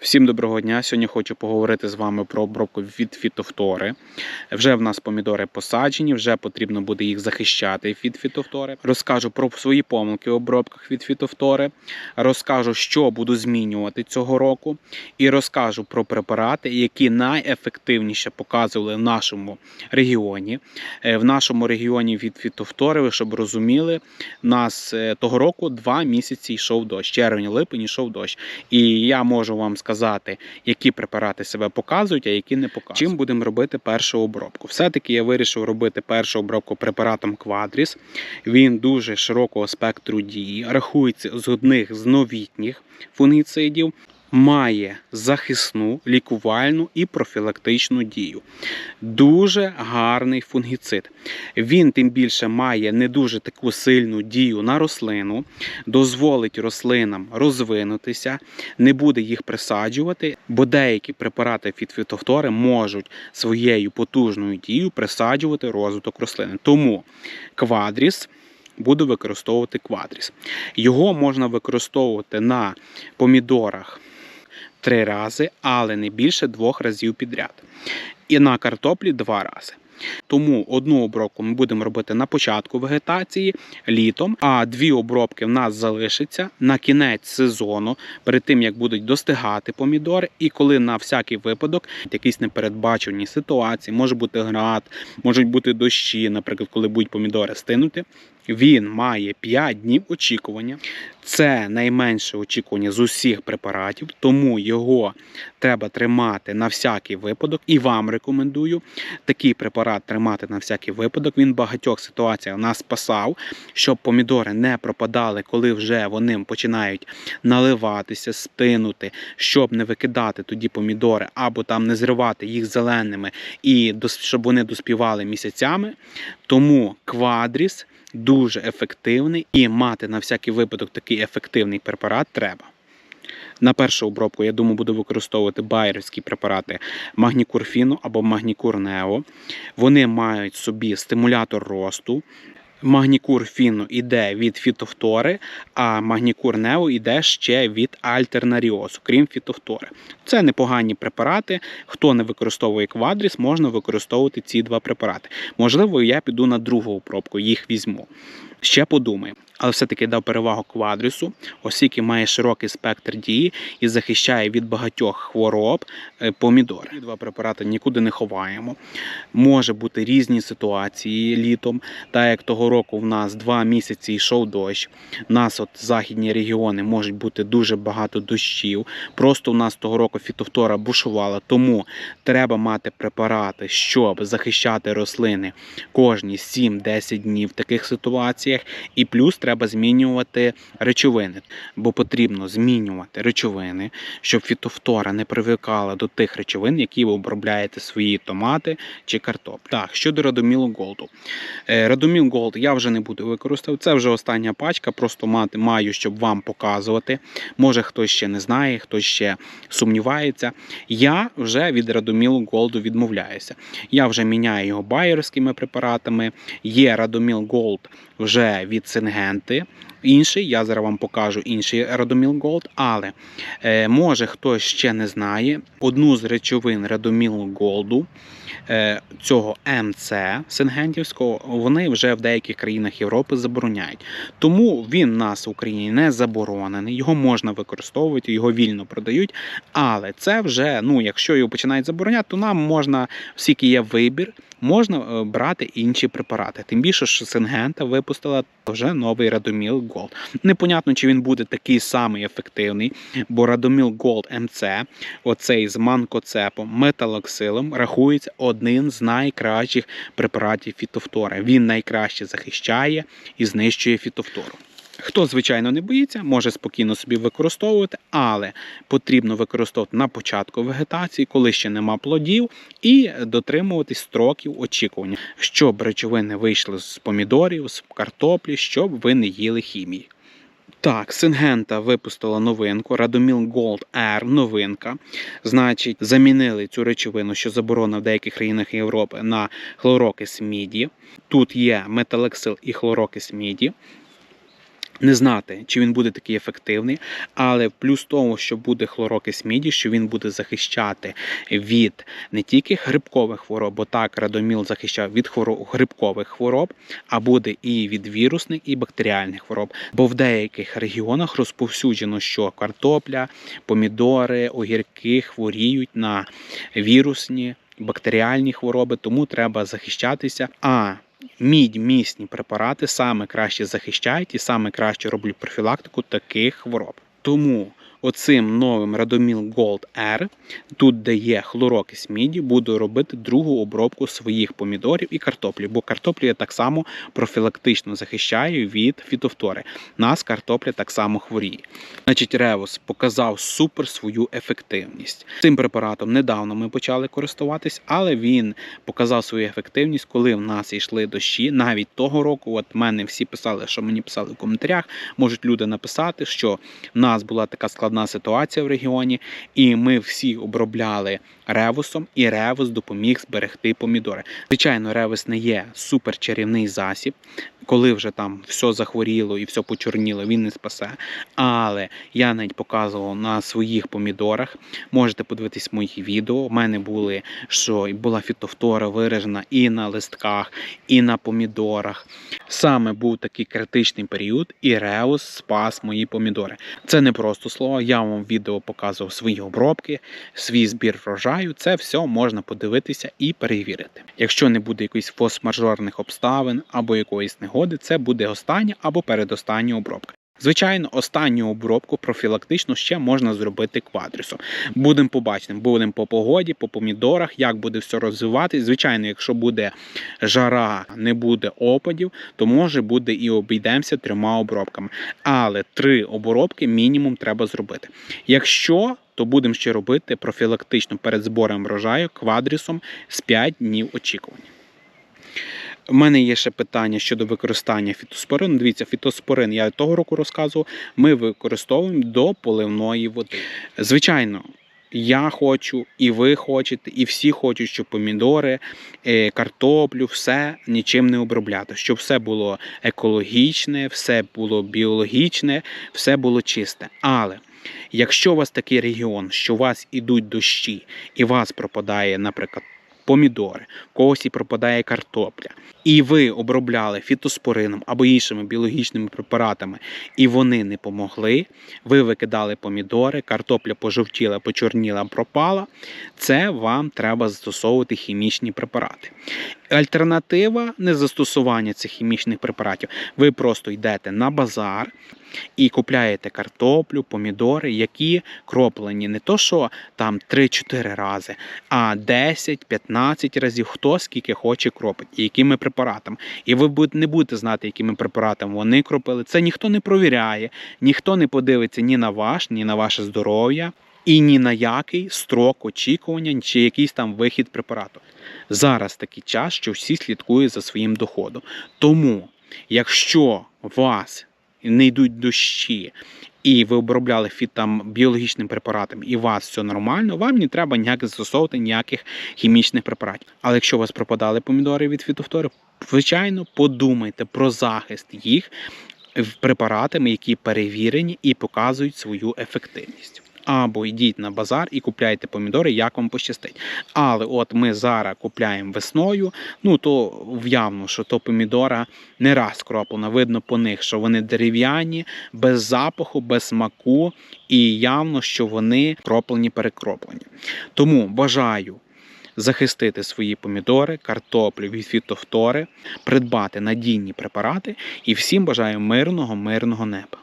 Всім доброго дня. Сьогодні хочу поговорити з вами про обробку від фітофтори. Вже в нас помідори посаджені, вже потрібно буде їх захищати від фітофтори. Розкажу про свої помилки в обробках від фітофтори. Розкажу, що буду змінювати цього року, і розкажу про препарати, які найефективніше показували в нашому регіоні. Е, В нашому регіоні від фітофтори, ви щоб розуміли, нас е, того року два місяці йшов дощ. Червень, липень йшов дощ. І я можу вам сказати, які препарати себе показують, а які не показують. Чим будемо робити першу обробку? Все-таки я вирішив робити першу обробку препаратом Quadris. Він дуже широкого спектру дії, рахується з одних з новітніх фунгіцидів. Має захисну, лікувальну і профілактичну дію. Дуже гарний фунгіцид. Він тим більше має не дуже таку сильну дію на рослину, дозволить рослинам розвинутися, не буде їх присаджувати, бо деякі препарати від фітофтори можуть своєю потужною дією присаджувати розвиток рослини. Тому квадріс. Буду використовувати квадріс. Його можна використовувати на помідорах три рази, але не більше двох разів підряд. І на картоплі два рази. Тому одну обробку ми будемо робити на початку вегетації літом, а дві обробки в нас залишиться на кінець сезону, перед тим як будуть достигати помідори, і коли на всякий випадок якісь непередбачені ситуації, може бути град, можуть бути дощі, наприклад, коли будуть помідори стинути. Він має 5 днів очікування. Це найменше очікування з усіх препаратів, тому його треба тримати на всякий випадок. І вам рекомендую такий препарат тримати на всякий випадок. Він в багатьох ситуаціях нас спасав, щоб помідори не пропадали, коли вже вони починають наливатися, стинути, щоб не викидати тоді помідори або там не зривати їх зеленими і щоб вони доспівали місяцями. Тому квадріс дуже ефективний і мати на всякий випадок такий ефективний препарат треба. На першу обробку, я думаю, буду використовувати байерівські препарати магнікурфіну або магнікурнео. Вони мають собі стимулятор росту. Магнікур фіну йде від фітофтори, а магнікур нео йде ще від альтернаріозу, крім фітофтори. Це непогані препарати. Хто не використовує квадріс, можна використовувати ці два препарати. Можливо, я піду на другу обробку, їх візьму. Ще подумаю. Але все-таки дав перевагу квадрісу, оскільки має широкий спектр дії і захищає від багатьох хвороб е, помідори. Ці два препарати нікуди не ховаємо. Може бути різні ситуації літом. Так як того року в нас два місяці йшов дощ. У нас от західні регіони можуть бути дуже багато дощів. Просто у нас того року фітофтора бушувала, тому треба мати препарати, щоб захищати рослини кожні 7-10 днів в таких ситуаціях. І плюс треба змінювати речовини, бо потрібно змінювати речовини, щоб фітофтора не привикала до тих речовин, які ви обробляєте свої томати чи картоплю. Так, щодо Радомілу Голду. Радоміл Голд я вже не буду використовувати. Це вже остання пачка, просто мати маю, щоб вам показувати. Може, хтось ще не знає, хтось ще сумнівається. Я вже від Радомілу Голду відмовляюся. Я вже міняю його байерськими препаратами. Є Радоміл Голд вже від Сингенти. Інший, я зараз вам покажу інший Радоміл Голд, але е, може хтось ще не знає одну з речовин Радоміл Голду, е, цього МЦ Сингентівського, вони вже в деяких країнах Європи забороняють. Тому він в нас в Україні не заборонений, його можна використовувати, його вільно продають. Але це вже, ну, якщо його починають забороняти, то нам можна, оскільки є вибір, можна е, брати інші препарати. Тим більше, що Сингента випустила вже новий Радоміл Голд. Непонятно, чи він буде такий самий ефективний, бо Радоміл Голд МЦ, оцей з манкоцепом, металоксилом, рахується одним з найкращих препаратів фітофтори. Він найкраще захищає і знищує фітофтору. Хто, звичайно, не боїться, може спокійно собі використовувати, але потрібно використовувати на початку вегетації, коли ще нема плодів, і дотримуватись строків очікування, щоб речовини вийшли з помідорів, з картоплі, щоб ви не їли хімії. Так, Сингента випустила новинку Radomil Gold R новинка. Значить, замінили цю речовину, що заборонена в деяких країнах Європи, на хлорокис міді. Тут є металексил і хлорокис міді. Не знати, чи він буде такий ефективний, але плюс того, що буде хлорокис міді, що він буде захищати від не тільки грибкових хвороб, бо так радоміл захищав від хвороб, грибкових хвороб, а буде і від вірусних, і бактеріальних хвороб. Бо в деяких регіонах розповсюджено, що картопля, помідори, огірки хворіють на вірусні, бактеріальні хвороби, тому треба захищатися. А мідь місні препарати саме краще захищають і саме краще роблять профілактику таких хвороб. Тому оцим новим Radomil Gold R, тут де є хлорокис міді, буду робити другу обробку своїх помідорів і картоплі, бо картоплю я так само профілактично захищаю від фітофтори. Нас картопля так само хворіє. Значить, Ревус показав супер свою ефективність. Цим препаратом недавно ми почали користуватись, але він показав свою ефективність, коли в нас йшли дощі. Навіть того року, от мене всі писали, що мені писали в коментарях, можуть люди написати, що в нас була така складна ситуація в регіоні, і ми всі обробляли ревусом, і ревус допоміг зберегти помідори. Звичайно, ревус не є супер чарівний засіб. Коли вже там все захворіло і все почорніло, він не спасе. Але я навіть показував на своїх помідорах. Можете подивитись мої відео. У мене були, що була фітофтора виражена і на листках, і на помідорах. Саме був такий критичний період, і Реус спас мої помідори. Це не просто слово. Я вам відео показував свої обробки, свій збір врожаю. Це все можна подивитися і перевірити. Якщо не буде якихось форс-мажорних обставин або якоїсь негоди, це буде остання або передостання обробка. Звичайно, останню обробку профілактично ще можна зробити квадрісом. Будемо побачити, будемо по погоді, по помідорах, як буде все розвиватись. Звичайно, якщо буде жара, не буде опадів, то може буде і обійдемося трьома обробками. Але три обробки мінімум треба зробити. Якщо то будемо ще робити профілактично перед збором врожаю квадрісом з 5 днів очікування. У мене є ще питання щодо використання фітоспорину. Дивіться, фітоспорин я того року розказував. Ми використовуємо до поливної води. Звичайно, я хочу, і ви хочете, і всі хочуть, щоб помідори, е, картоплю, все нічим не обробляти, щоб все було екологічне, все було біологічне, все було чисте. Але якщо у вас такий регіон, що у вас ідуть дощі, і у вас пропадає, наприклад, помідори, когось і пропадає картопля, і ви обробляли фітоспорином або іншими біологічними препаратами, і вони не помогли, ви викидали помідори, картопля пожовтіла, почорніла, пропала, це вам треба застосовувати хімічні препарати. Альтернатива незастосування цих хімічних препаратів. Ви просто йдете на базар і купляєте картоплю, помідори, які кроплені не то, що там 3-4 рази, а 10-15 разів, хто скільки хоче кропить і якими препаратами. І ви не будете знати, якими препаратами вони кропили. Це ніхто не провіряє, ніхто не подивиться ні на ваш, ні на ваше здоров'я. І ні на який строк очікування чи якийсь там вихід препарату. Зараз такий час, що всі слідкують за своїм доходом. Тому, якщо вас не йдуть дощі, і ви обробляли фіт там біологічним препаратом, і у вас все нормально, вам не треба ніяк застосовувати ніяких хімічних препаратів. Але якщо у вас пропадали помідори від фітофтори, звичайно, подумайте про захист їх препаратами, які перевірені і показують свою ефективність. Або йдіть на базар і купляйте помідори, як вам пощастить. Але от ми зараз купляємо весною, ну то явно, що то помідора не раз кроплена. Видно по них, що вони дерев'яні, без запаху, без смаку, і явно, що вони кроплені, перекроплені. Тому бажаю захистити свої помідори, картоплю від фітофтори, придбати надійні препарати і всім бажаю мирного, мирного неба.